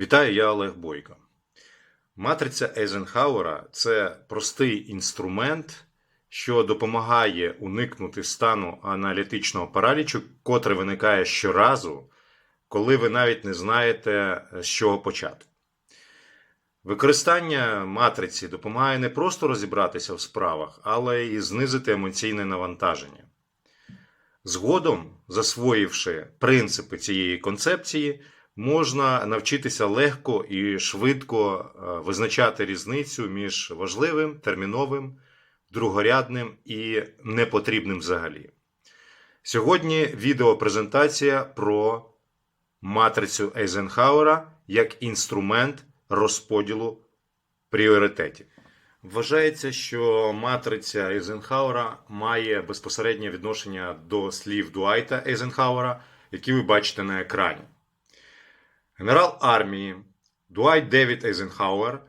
Вітаю, я Олег Бойко. Матриця Ейзенхауера це простий інструмент, що допомагає уникнути стану аналітичного паралічу, котрий виникає щоразу, коли ви навіть не знаєте, з чого почати. Використання матриці допомагає не просто розібратися в справах, але й знизити емоційне навантаження. Згодом, засвоївши принципи цієї концепції, можна навчитися легко і швидко е, визначати різницю між важливим, терміновим, другорядним і непотрібним взагалі. Сьогодні відеопрезентація про матрицю Ейзенхауера як інструмент розподілу пріоритетів. Вважається, що матриця Ейзенхауера має безпосереднє відношення до слів Дуайта Ейзенхауера, які ви бачите на екрані. Генерал армії Дуайт Девід Ейзенхауер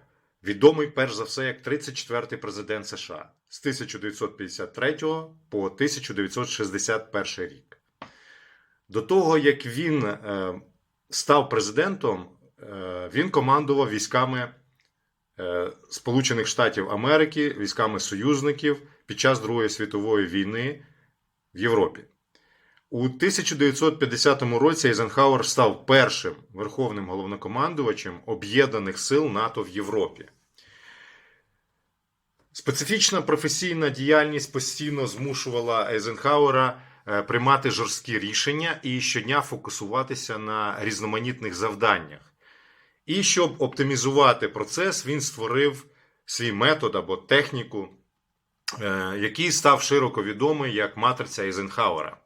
відомий перш за все як 34-й президент США з 1953 по 1961 рік. До того, як він е, став президентом, е, він командував військами е, Сполучених Штатів Америки, військами союзників під час Другої світової війни в Європі. У 1950 році Ейзенхауер став першим верховним головнокомандувачем Об'єднаних сил НАТО в Європі. Специфічна професійна діяльність постійно змушувала Ейзенхауера е, приймати жорсткі рішення і щодня фокусуватися на різноманітних завданнях. І щоб оптимізувати процес, він створив свій метод або техніку, е, який став широко відомий як матриця Ейзенхауера.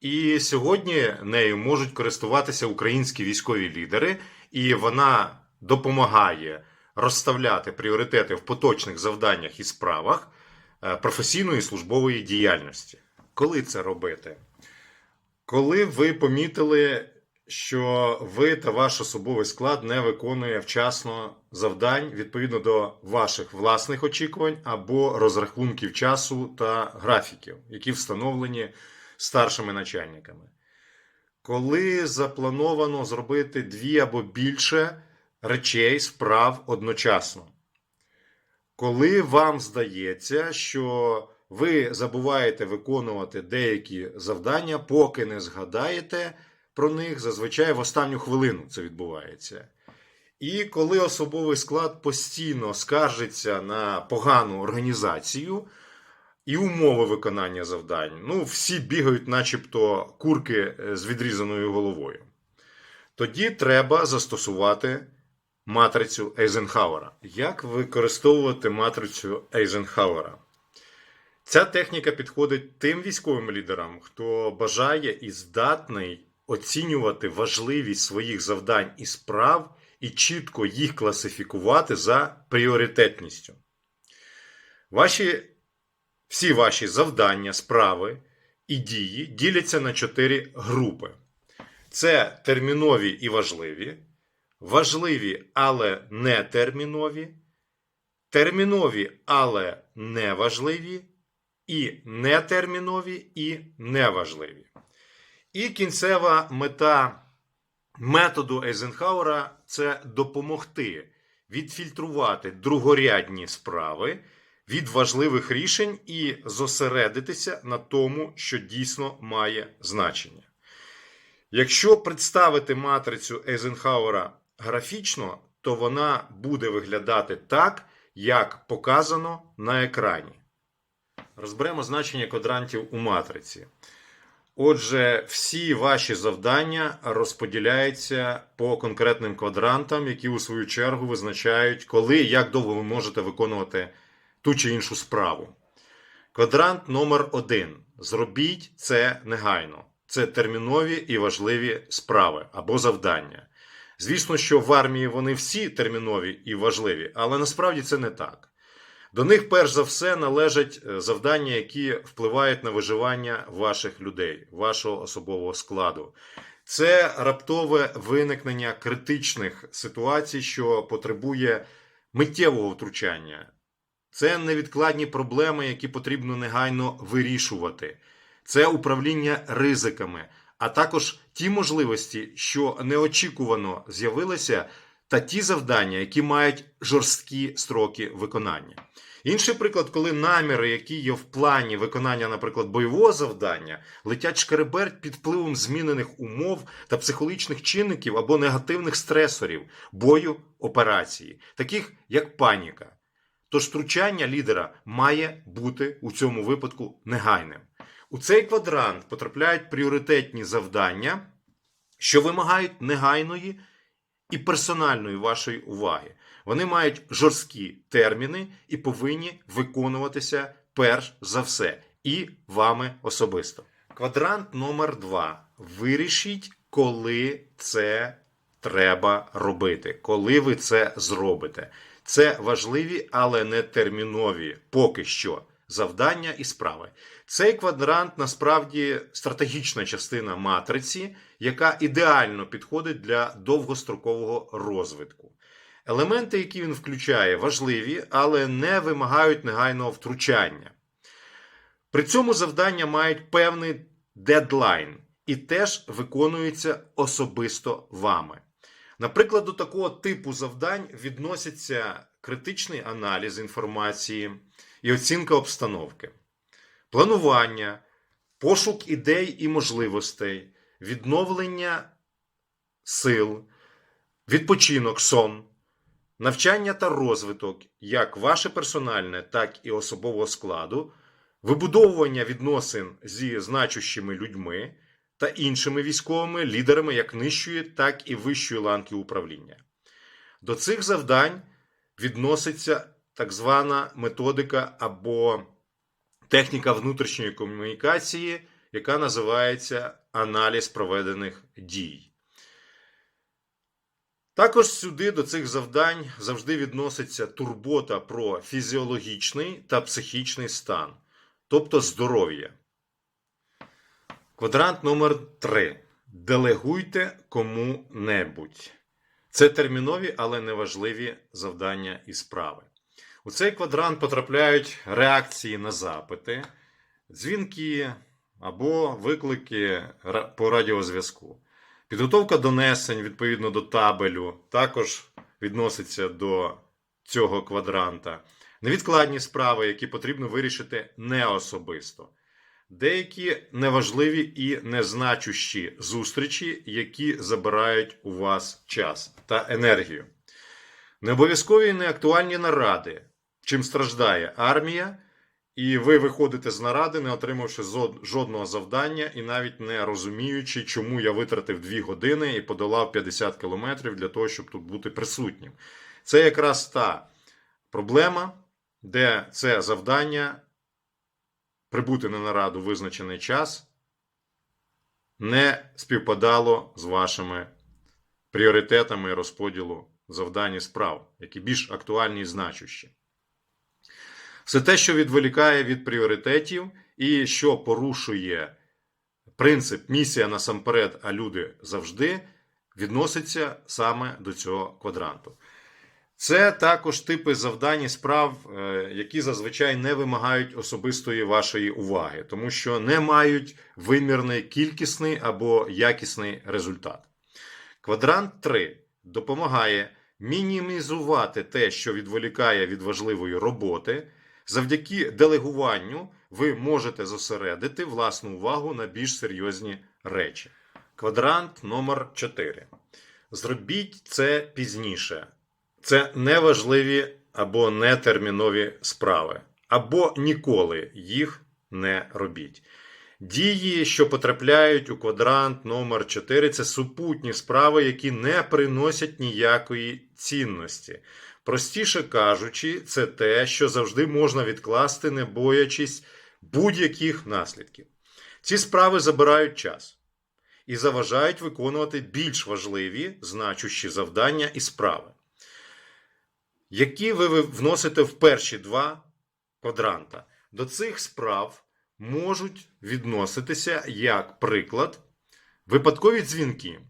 І сьогодні нею можуть користуватися українські військові лідери, і вона допомагає розставляти пріоритети в поточних завданнях і справах е, професійної службової діяльності. Коли це робити? Коли ви помітили, що ви та ваш особовий склад не виконує вчасно завдань відповідно до ваших власних очікувань або розрахунків часу та графіків, які встановлені старшими начальниками. Коли заплановано зробити дві або більше речей, справ одночасно. Коли вам здається, що ви забуваєте виконувати деякі завдання, поки не згадаєте про них, зазвичай в останню хвилину це відбувається. І коли особовий склад постійно скаржиться на погану організацію, і умови виконання завдань. Ну, всі бігають, начебто, курки е, з відрізаною головою. Тоді треба застосувати матрицю Ейзенхауера. Як використовувати матрицю Ейзенхауера? Ця техніка підходить тим військовим лідерам, хто бажає і здатний оцінювати важливість своїх завдань і справ і чітко їх класифікувати за пріоритетністю. Ваші всі ваші завдання, справи і дії діляться на чотири групи: це термінові і важливі, важливі, але не термінові, термінові, але не важливі, і нетермінові і неважливі. І кінцева мета методу Ейзенхауера це допомогти відфільтрувати другорядні справи від важливих рішень і зосередитися на тому, що дійсно має значення. Якщо представити матрицю Ейзенхауера графічно, то вона буде виглядати так, як показано на екрані. Розберемо значення квадрантів у матриці. Отже, всі ваші завдання розподіляються по конкретним квадрантам, які у свою чергу визначають, коли і як довго ви можете виконувати ту чи іншу справу. Квадрант номер 1 Зробіть це негайно. Це термінові і важливі справи або завдання. Звісно, що в армії вони всі термінові і важливі, але насправді це не так. До них, перш за все, належать е, завдання, які впливають на виживання ваших людей, вашого особового складу. Це раптове виникнення критичних ситуацій, що потребує миттєвого втручання. Це невідкладні проблеми, які потрібно негайно вирішувати. Це управління ризиками, а також ті можливості, що неочікувано з'явилися, та ті завдання, які мають жорсткі строки виконання. Інший приклад, коли наміри, які є в плані виконання, наприклад, бойового завдання, летять шкереберть під впливом змінених умов та психологічних чинників або негативних стресорів бою операції, таких як паніка. Тож втручання лідера має бути у цьому випадку негайним. У цей квадрант потрапляють пріоритетні завдання, що вимагають негайної і персональної вашої уваги. Вони мають жорсткі терміни і повинні виконуватися перш за все, і вами особисто. Квадрант номер 2 Вирішіть, коли це треба робити, коли ви це зробите. Це важливі, але не термінові поки що завдання і справи. Цей квадрант насправді стратегічна частина матриці, яка ідеально підходить для довгострокового розвитку. Елементи, які він включає, важливі, але не вимагають негайного втручання. При цьому завдання мають певний дедлайн і теж виконуються особисто вами. Наприклад, до такого типу завдань відносяться критичний аналіз інформації і оцінка обстановки, планування, пошук ідей і можливостей, відновлення сил, відпочинок, сон, навчання та розвиток як ваше персональне, так і особового складу, вибудовування відносин зі значущими людьми та іншими військовими лідерами як нижчої, так і вищої ланки управління. До цих завдань відноситься так звана методика або техніка внутрішньої комунікації, яка називається аналіз проведених дій. Також сюди до цих завдань завжди відноситься турбота про фізіологічний та психічний стан, тобто здоров'я. Квадрант номер 3. Делегуйте кому-небудь. Це термінові, але неважливі завдання і справи. У цей квадрант потрапляють реакції на запити, дзвінки або виклики по радіозв'язку. Підготовка донесень відповідно до табелю також відноситься до цього квадранта. Невідкладні справи, які потрібно вирішити не особисто. Деякі неважливі і незначущі зустрічі, які забирають у вас час та енергію. Необов'язкові і неактуальні наради, чим страждає армія, і ви виходите з наради, не отримавши жодного завдання і навіть не розуміючи, чому я витратив 2 години і подолав 50 кілометрів для того, щоб тут бути присутнім. Це якраз та проблема, де це завдання прибути на нараду визначений час не співпадало з вашими пріоритетами розподілу завдань і справ, які більш актуальні і значущі. Все те, що відволікає від пріоритетів і що порушує принцип місія насамперед, а люди завжди, відноситься саме до цього квадранту. Це також типи завдань і справ, е, які зазвичай не вимагають особистої вашої уваги, тому що не мають вимірний кількісний або якісний результат. Квадрант 3 допомагає мінімізувати те, що відволікає від важливої роботи. Завдяки делегуванню ви можете зосередити власну увагу на більш серйозні речі. Квадрант номер 4. Зробіть це пізніше. Це неважливі або нетермінові справи, або ніколи їх не робіть. Дії, що потрапляють у квадрант номер 4 це супутні справи, які не приносять ніякої цінності. Простіше кажучи, це те, що завжди можна відкласти, не боячись будь-яких наслідків. Ці справи забирають час і заважають виконувати більш важливі, значущі завдання і справи які ви вносите в перші два квадранта. До цих справ можуть відноситися як приклад, випадкові дзвінки,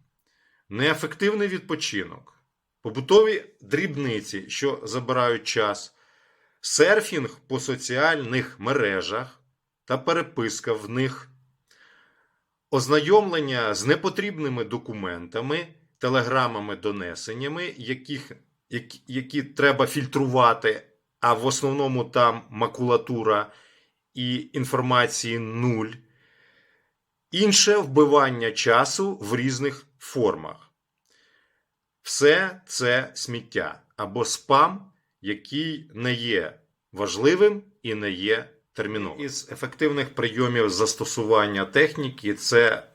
неефективний відпочинок, побутові дрібниці, що забирають час, серфінг по соціальних мережах та переписка в них, ознайомлення з непотрібними документами, телеграмами, донесеннями, яких, які, які треба фільтрувати, а в основному там макулатура і інформації нуль. Інше вбивання часу в різних формах. Все це сміття або спам, який не є важливим і не є терміновим. Із ефективних прийомів застосування техніки це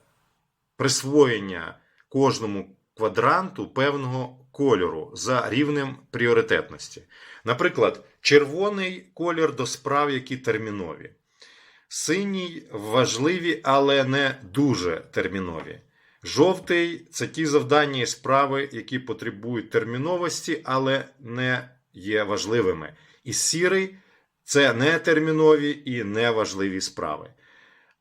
присвоєння кожному квадранту певного кольору за рівнем пріоритетності. Наприклад, червоний колір до справ, які термінові. Синій важливі, але не дуже термінові. Жовтий це ті завдання і справи, які потребують терміновості, але не є важливими. І сірий це не термінові і неважливі справи.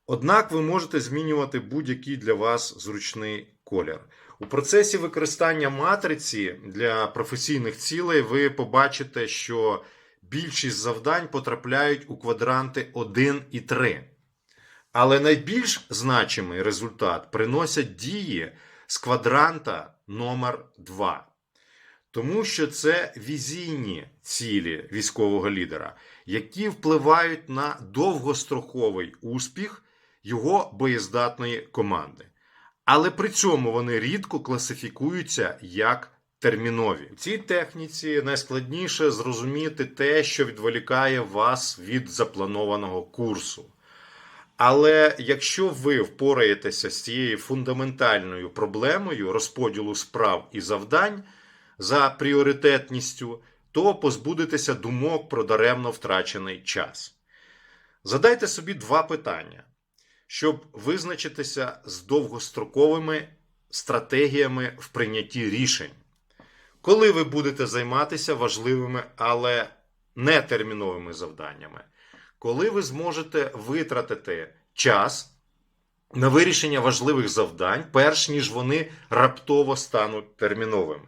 Однак ви можете змінювати будь-який для вас зручний колір. У процесі використання матриці для професійних цілей ви побачите, що більшість завдань потрапляють у квадранти 1 і 3. Але найбільш значимий результат приносять дії з квадранта номер 2 Тому що це візійні цілі військового лідера, які впливають на довгостроковий успіх його боєздатної команди. Але при цьому вони рідко класифікуються як термінові. У цій техніці найскладніше зрозуміти те, що відволікає вас від запланованого курсу. Але якщо ви впораєтеся з цією фундаментальною проблемою розподілу справ і завдань за пріоритетністю, то позбудетеся думок про даремно втрачений час. Задайте собі два питання, щоб визначитися з довгостроковими стратегіями в прийнятті рішень. Коли ви будете займатися важливими, але не терміновими завданнями, коли ви зможете витратити час на вирішення важливих завдань, перш ніж вони раптово стануть терміновими.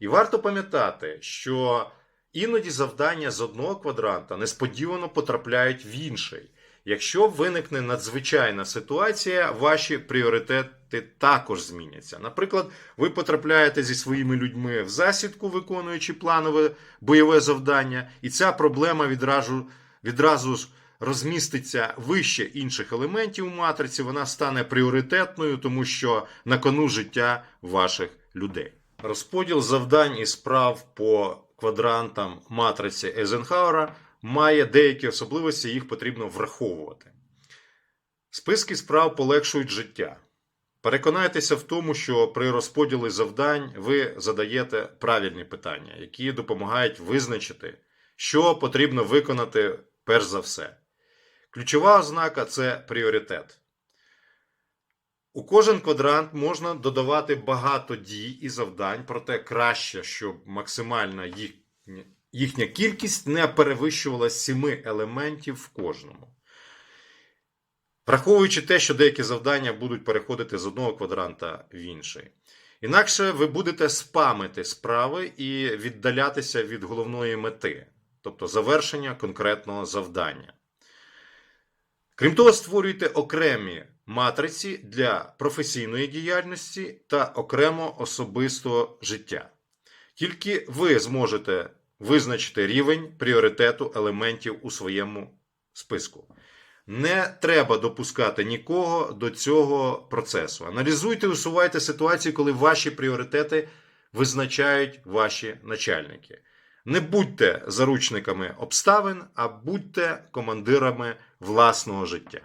І варто пам'ятати, що іноді завдання з одного квадранта несподівано потрапляють в інший. Якщо виникне надзвичайна ситуація, ваші пріоритети також зміняться. Наприклад, ви потрапляєте зі своїми людьми в засідку, виконуючи планове бойове завдання, і ця проблема відразу, відразу ж розміститься вище інших елементів матриці, вона стане пріоритетною, тому що на кону життя ваших людей. Розподіл завдань і справ по квадрантам матриці Ейзенхауера має деякі особливості, їх потрібно враховувати. Списки справ полегшують життя. Переконайтеся в тому, що при розподілі завдань ви задаєте правильні питання, які допомагають визначити, що потрібно виконати перш за все. Ключова ознака це пріоритет. У кожен квадрант можна додавати багато дій і завдань, проте краще, щоб максимальна їхня, їхня кількість не перевищувала 7 елементів в кожному. Враховуючи те, що деякі завдання будуть переходити з одного квадранта в інший. Інакше ви будете спамити справи і віддалятися від головної мети, тобто завершення конкретного завдання. Крім того, створюйте окремі матриці для професійної діяльності та окремо особистого життя. Тільки ви зможете визначити рівень пріоритету елементів у своєму списку. Не треба допускати нікого до цього процесу. Аналізуйте, усувайте ситуації, коли ваші пріоритети визначають ваші начальники. Не будьте заручниками обставин, а будьте командирами власного життя.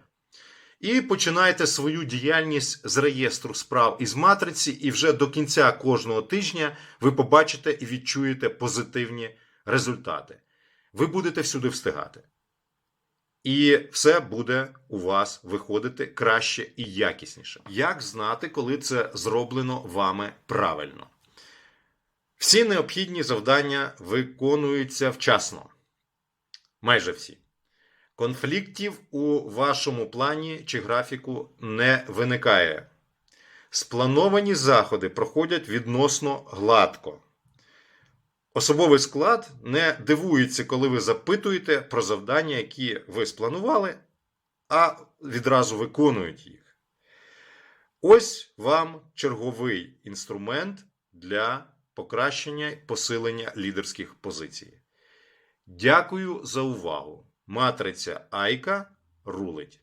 І починайте свою діяльність з реєстру справ із матриці, і вже до кінця кожного тижня ви побачите і відчуєте позитивні результати. Ви будете всюди встигати. І все буде у вас виходити краще і якісніше. Як знати, коли це зроблено вами правильно? Всі необхідні завдання виконуються вчасно. Майже всі. Конфліктів у вашому плані чи графіку не виникає. Сплановані заходи проходять відносно гладко. Особовий склад не дивується, коли ви запитуєте про завдання, які ви спланували, а відразу виконують їх. Ось вам черговий інструмент для покращення і посилення лідерських позицій. Дякую за увагу. Матриця Айка рулить.